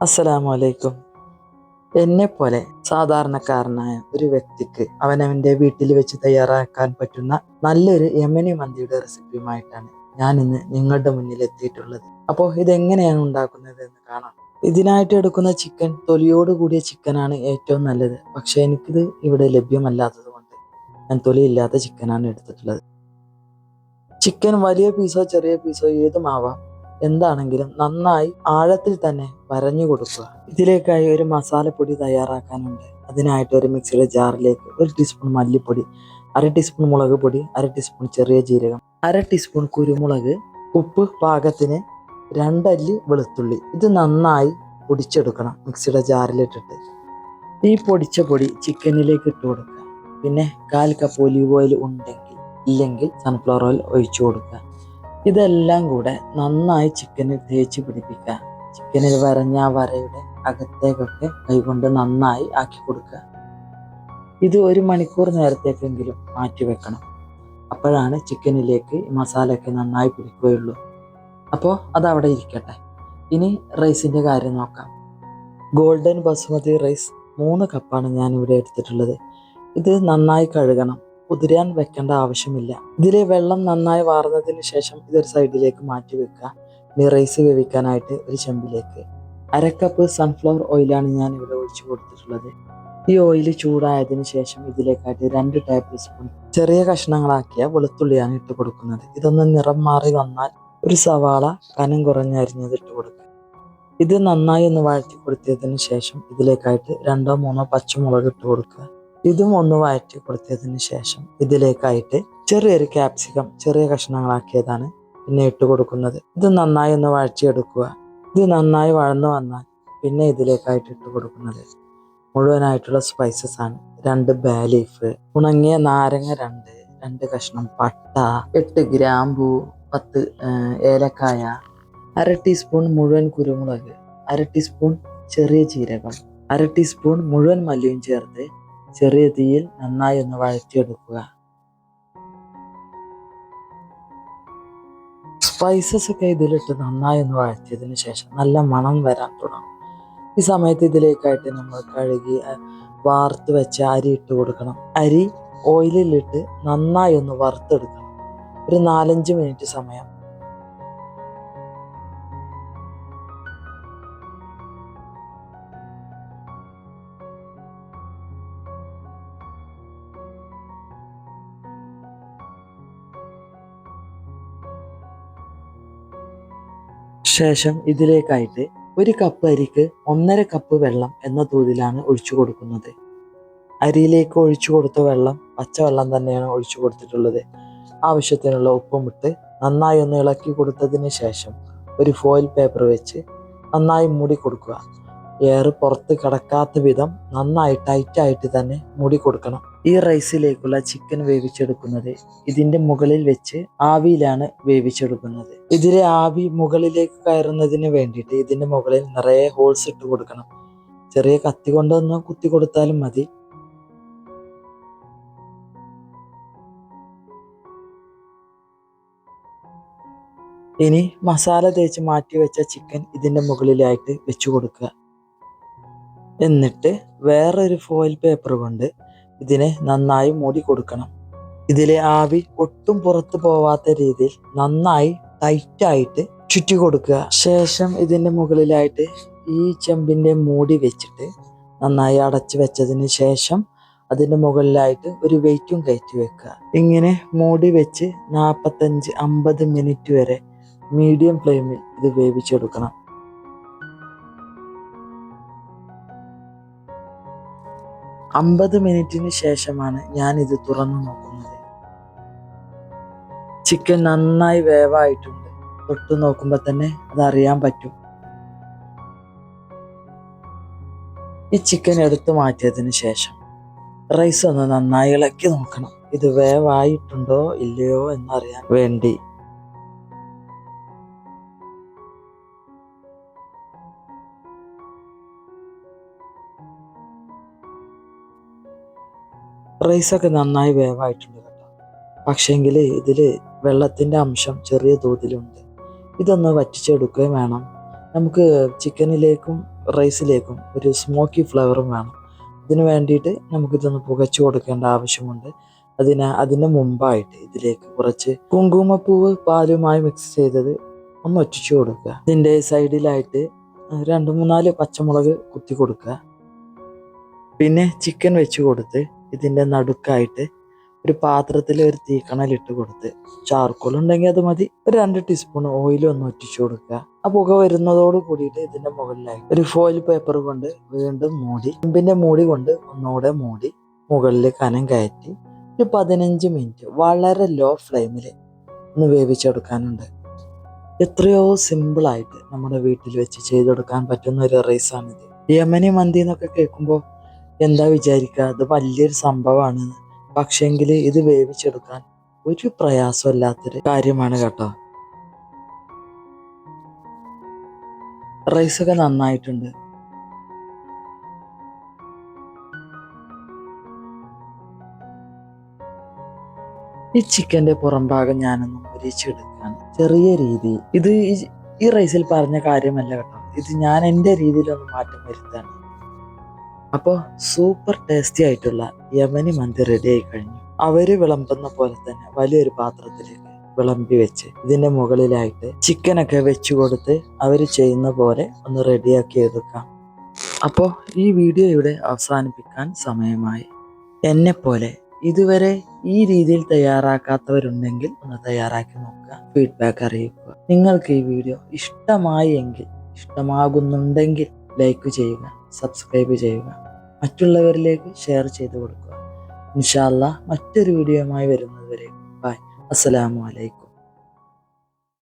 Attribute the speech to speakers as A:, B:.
A: അസ്സലാമു അലൈക്കും എന്നെപ്പോലെ പോലെ സാധാരണക്കാരനായ ഒരു വ്യക്തിക്ക് അവനവന്റെ വീട്ടിൽ വെച്ച് തയ്യാറാക്കാൻ പറ്റുന്ന നല്ലൊരു യമനി മന്തിയുടെ റെസിപ്പിയുമായിട്ടാണ് ഞാൻ ഇന്ന് നിങ്ങളുടെ മുന്നിൽ എത്തിയിട്ടുള്ളത്. അപ്പോൾ ഇതെങ്ങനെയാണ് ഉണ്ടാക്കുന്നത് എന്ന് കാണാം. ഇതിനായിട്ട് എടുക്കുന്ന ചിക്കൻ തൊലിയോട് കൂടിയ ചിക്കനാണ് ഏറ്റവും നല്ലത്. പക്ഷേ എനിക്കിത് ഇവിടെ ലഭ്യമല്ലാത്തത് കൊണ്ട് ഞാൻ തൊലിയില്ലാത്ത ചിക്കനാണ് എടുത്തിട്ടുള്ളത്. ചിക്കൻ വലിയ പീസോ ചെറിയ പീസോ ഏതുമാവാം. എന്താണെങ്കിലും നന്നായി ആഴത്തിൽ തന്നെ വരഞ്ഞു കൊടുക്കുക. ഇതിലേക്കായി ഒരു മസാലപ്പൊടി തയ്യാറാക്കാനുണ്ട്. അതിനായിട്ട് ഒരു മിക്സിയുടെ ജാറിലേക്ക് ഒരു ടീസ്പൂൺ മല്ലിപ്പൊടി അര ടീസ്പൂൺ മുളക് പൊടി അര ടീസ്പൂൺ ചെറിയ ജീരകം അര ടീസ്പൂൺ കുരുമുളക് ഉപ്പ് പാകത്തിന് രണ്ടല്ലി വെളുത്തുള്ളി. ഇത് നന്നായി പൊടിച്ചെടുക്കണം മിക്സിയുടെ ജാറിലിട്ടിട്ട്. ഈ പൊടിച്ച പൊടി ചിക്കനിലേക്ക് ഇട്ട് കൊടുക്കുക. പിന്നെ കാൽ കപ്പ് ഒലിവ് ഓയിൽ ഉണ്ടെങ്കിൽ ഇല്ലെങ്കിൽ സൺഫ്ലവർ ഓയിൽ ഒഴിച്ചു കൊടുക്കുക. ഇതെല്ലാം കൂടെ നന്നായി ചിക്കനിൽ തേച്ച് പിടിപ്പിക്കുക. ചിക്കനിൽ വരഞ്ഞ വരയുടെ അകത്തേക്കൊക്കെ കൈകൊണ്ട് നന്നായി ആക്കി കൊടുക്കുക. ഇത് ഒരു മണിക്കൂർ നേരത്തേക്കെങ്കിലും മാറ്റി വെക്കണം. അപ്പോഴാണ് ചിക്കനിലേക്ക് മസാലയൊക്കെ നന്നായി പിടിക്കുകയുള്ളൂ. അപ്പോൾ അതവിടെ ഇരിക്കട്ടെ. ഇനി റൈസിന്റെ കാര്യം നോക്കാം. ഗോൾഡൻ ബസുമതി റൈസ് മൂന്ന് കപ്പാണ് ഞാൻ ഇവിടെ എടുത്തിട്ടുള്ളത്. ഇത് നന്നായി കഴുകണം. കുതിരാൻ വെക്കേണ്ട ആവശ്യമില്ല. ഇതിലെ വെള്ളം നന്നായി വാർന്നതിന് ശേഷം ഇതൊരു സൈഡിലേക്ക് മാറ്റി വെക്കുക. ഇനി റൈസ് വേവിക്കാനായിട്ട് ഒരു ചെമ്പിലേക്ക്. അര കപ്പ് സൺഫ്ലവർ ഓയിലാണ് ഞാൻ ഇവിടെ ഒഴിച്ചു കൊടുത്തിട്ടുള്ളത്. ഈ ഓയിൽ ചൂടായതിനു ശേഷം ഇതിലേക്കായിട്ട് രണ്ട് ടേബിൾ സ്പൂൺ ചെറിയ കഷ്ണങ്ങളാക്കിയ വെളുത്തുള്ളിയാണ് ഇട്ട് കൊടുക്കുന്നത്. ഇതൊന്ന് നിറം മാറി വന്നാൽ ഒരു സവാള കനം കുറഞ്ഞരിഞ്ഞത് ഇട്ട് കൊടുക്കുക. ഇത് നന്നായി ഒന്ന് വഴറ്റി കൊടുത്തതിന് ശേഷം ഇതിലേക്കായിട്ട് രണ്ടോ മൂന്നോ പച്ചമുളക് ഇട്ട് കൊടുക്കുക. ഇതും ഒന്ന് വഴറ്റി കൊടുത്തതിന് ശേഷം ഇതിലേക്കായിട്ട് ചെറിയൊരു ക്യാപ്സിക്കം ചെറിയ കഷ്ണങ്ങളാക്കിയതാണ് പിന്നെ ഇട്ട് കൊടുക്കുന്നത്. ഇത് നന്നായി ഒന്ന് വഴറ്റിയെടുക്കുക. ഇത് നന്നായി വഴന്നു വന്നാൽ പിന്നെ ഇതിലേക്കായിട്ട് ഇട്ട് കൊടുക്കുന്നത് മുഴുവനായിട്ടുള്ള സ്പൈസസ് ആണ്. രണ്ട് ബേ ലീഫ് ഉണങ്ങിയ നാരങ്ങ രണ്ട് രണ്ട് കഷ്ണം പട്ട എട്ട് ഗ്രാമ്പു പത്ത് ഏലക്കായ അര ടീസ്പൂൺ മുഴുവൻ കുരുമുളക് അര ടീസ്പൂൺ ചെറിയ ജീരകം അര ടീസ്പൂൺ മുഴുവൻ മല്ലിയും ചേർത്ത് ചെറിയ തീയിൽ നന്നായി ഒന്ന് വഴറ്റിയെടുക്കുക. സ്പൈസസ് ഒക്കെ ഇതിലിട്ട് നന്നായി ഒന്ന് വഴറ്റിയതിന് ശേഷം നല്ല മണം വരാൻ തുടങ്ങും. ഈ സമയത്ത് ഇതിലേക്കായിട്ട് നമ്മൾ കഴുകി വാർത്ത് വെച്ച അരി ഇട്ട് കൊടുക്കണം. അരി ഓയിലിലിട്ട് നന്നായി ഒന്ന് വറുത്തെടുക്കണം. ഒരു നാലഞ്ച് മിനിറ്റ് സമയം ശേഷം ഇതിലേക്കായിട്ട് ഒരു കപ്പ് അരിക്ക് ഒന്നര കപ്പ് വെള്ളം എന്ന തോതിലാണ് ഒഴിച്ചു കൊടുക്കുന്നത്. അരിയിലേക്ക് ഒഴിച്ചു കൊടുത്ത വെള്ളം പച്ചവെള്ളം തന്നെയാണ് ഒഴിച്ചു കൊടുത്തിട്ടുള്ളത്. ആവശ്യത്തിനുള്ള ഉപ്പും ഇട്ട് നന്നായി ഒന്ന് ഇളക്കി കൊടുത്തതിന് ശേഷം ഒരു ഫോയിൽ പേപ്പർ വെച്ച് നന്നായി മൂടി കൊടുക്കുക. എയർ പുറത്ത് കിടക്കാത്ത വിധം നന്നായി ടൈറ്റായിട്ട് തന്നെ മുടി കൊടുക്കണം. ഈ റൈസിലേക്കുള്ള ചിക്കൻ വേവിച്ചെടുക്കുന്നത് ഇതിന്റെ മുകളിൽ വെച്ച് ആവിയിലാണ് വേവിച്ചെടുക്കുന്നത്. ഇതിലെ ആവി മുകളിലേക്ക് കയറുന്നതിന് വേണ്ടിയിട്ട് ഇതിന്റെ മുകളിൽ നിറയെ ഹോൾസ് ഇട്ട് കൊടുക്കണം. ചെറിയ കത്തി കൊണ്ടൊന്ന് കുത്തി കൊടുത്താലും മതി. ഇനി മസാല തേച്ച് മാറ്റി വെച്ച ചിക്കൻ ഇതിന്റെ മുകളിലായിട്ട് വെച്ചു കൊടുക്കുക. എന്നിട്ട് വേറൊരു ഫോയിൽ പേപ്പർ കൊണ്ട് ഇതിനെ നന്നായി മൂടി കൊടുക്കണം. ഇതിലെ ആവി ഒട്ടും പുറത്തു പോവാത്ത രീതിയിൽ നന്നായി ടൈറ്റായിട്ട് ചുറ്റി കൊടുക്കുക. ശേഷം ഇതിന്റെ മുകളിലായിട്ട് ഈ ചെമ്പിന്റെ മൂടി വെച്ചിട്ട് നന്നായി അടച്ചു വെച്ചതിന് ശേഷം അതിന്റെ മുകളിലായിട്ട് ഒരു വെയിറ്റും കയറ്റി വെക്കുക. ഇങ്ങനെ മൂടി വെച്ച് നാൽപ്പത്തഞ്ച് അമ്പത് മിനിറ്റ് വരെ മീഡിയം ഫ്ലെയിമിൽ ഇത് വേവിച്ചെടുക്കണം. അമ്പത് മിനിറ്റിന് ശേഷമാണ് ഞാൻ ഇത് തുറന്നു നോക്കുന്നത്. ചിക്കൻ നന്നായി വേവായിട്ടുണ്ട്. തൊട്ട് നോക്കുമ്പോൾ തന്നെ അത് അറിയാൻ പറ്റും. ഈ ചിക്കൻ എടുത്തു മാറ്റിയതിന് ശേഷം റൈസ് ഒന്ന് നന്നായി ഇളക്കി നോക്കണം. ഇത് വേവായിട്ടുണ്ടോ ഇല്ലയോ എന്നറിയാൻ വേണ്ടി. റൈസൊക്കെ നന്നായി വേവായിട്ടുണ്ട് കേട്ടോ. പക്ഷേങ്കിൽ ഇതിൽ വെള്ളത്തിന്റെ അംശം ചെറിയ തോതിലുണ്ട്. ഇതൊന്ന് വറ്റിച്ചെടുക്കുകയും വേണം. നമുക്ക് ചിക്കനിലേക്കും റൈസിലേക്കും ഒരു സ്മോക്കി ഫ്ലേവറും വേണം. ഇതിന് വേണ്ടിയിട്ട് നമുക്കിതൊന്ന് പുകച്ചു കൊടുക്കേണ്ട ആവശ്യമുണ്ട്. അതിന് അതിന് മുമ്പായിട്ട് ഇതിലേക്ക് കുറച്ച് കുങ്കുമപ്പൂവ് പാലുമായി മിക്സ് ചെയ്തത് ഒന്ന് ഒറ്റിച്ചു കൊടുക്കുക. ഇതിന്റെ സൈഡിലായിട്ട് രണ്ട് മൂന്നാൽ പച്ചമുളക് കുത്തി കൊടുക്കുക. പിന്നെ ചിക്കൻ വെച്ച് കൊടുത്ത് ഇതിന്റെ നടുക്കായിട്ട് ഒരു പാത്രത്തിൽ ഒരു തീക്കണലിട്ട് കൊടുത്ത് ചാർക്കോൾ ഉണ്ടെങ്കിൽ അത് മതി. ഒരു രണ്ട് ടീസ്പൂൺ ഓയിൽ ഒന്ന് ഒറ്റിച്ചു കൊടുക്കുക. ആ പുക വരുന്നതോട് കൂടിയിട്ട് ഇതിന്റെ മുകളിലായി ഒരു ഫോയിൽ പേപ്പർ കൊണ്ട് വീണ്ടും മൂടി ചെമ്പിന്റെ മൂടി കൊണ്ട് ഒന്നുകൂടെ മൂടി മുകളിൽ കനം കയറ്റി ഒരു പതിനഞ്ച് മിനിറ്റ് വളരെ ലോ ഫ്ലെയിമിൽ ഒന്ന് വേവിച്ചെടുക്കാനുണ്ട്. എത്രയോ സിമ്പിളായിട്ട് നമ്മുടെ വീട്ടിൽ വെച്ച് ചെയ്തെടുക്കാൻ പറ്റുന്ന ഒരു റൈസാണിത് യമനി മന്തി എന്നൊക്കെ കേൾക്കുമ്പോൾ എന്താ വിചാരിക്കുക അത് വലിയൊരു സംഭവമാണ് പക്ഷെങ്കിൽ ഇത് വേവിച്ചെടുക്കാൻ ഒരു പ്രയാസമില്ലാത്തൊരു കാര്യമാണ് കേട്ടോ. റൈസൊക്കെ നന്നായിട്ടുണ്ട്. ഈ ചിക്കന്റെ പുറം ഭാഗം ഞാനൊന്ന് മുരിച്ചെടുക്കുകയാണ് ചെറിയ രീതി. ഇത് ഈ റൈസിൽ പറഞ്ഞ കാര്യമല്ല കേട്ടോ. ഇത് ഞാൻ എന്റെ രീതിയിലൊന്ന് മാറ്റം വരുത്താണ് അപ്പോൾ സൂപ്പർ ടേസ്റ്റി ആയിട്ടുള്ള യമനി മന്തി റെഡി ആയി കഴിഞ്ഞു. അവർ വിളമ്പുന്ന പോലെ തന്നെ വലിയൊരു പാത്രത്തിലേക്ക് വിളമ്പി വെച്ച് ഇതിന്റെ മുകളിലായിട്ട് ചിക്കനൊക്കെ വെച്ചു കൊടുത്ത് അവർ ചെയ്യുന്ന പോലെ ഒന്ന് റെഡിയാക്കി എടുക്കാം. അപ്പോൾ ഈ വീഡിയോ ഇവിടെ അവസാനിപ്പിക്കാൻ സമയമായി. എന്നെപ്പോലെ ഇതുവരെ ഈ രീതിയിൽ തയ്യാറാക്കാത്തവരുണ്ടെങ്കിൽ ഒന്ന് തയ്യാറാക്കി നോക്കുക. ഫീഡ്ബാക്ക് അറിയിക്കുക. നിങ്ങൾക്ക് ഈ വീഡിയോ ഇഷ്ടമായി എങ്കിൽ ഇഷ്ടമാകുന്നുണ്ടെങ്കിൽ ലൈക്ക് ചെയ്യുക. സബ്സ്ക്രൈബ് ചെയ്യുക. മറ്റുള്ളവരിലേക്ക് ഷെയർ ചെയ്ത് കൊടുക്കുക. ഇൻഷാല്ല മറ്റൊരു വീഡിയോയുമായി വരുന്നതുവരെ. ബൈ. അസ്സലാമു അലൈക്കും.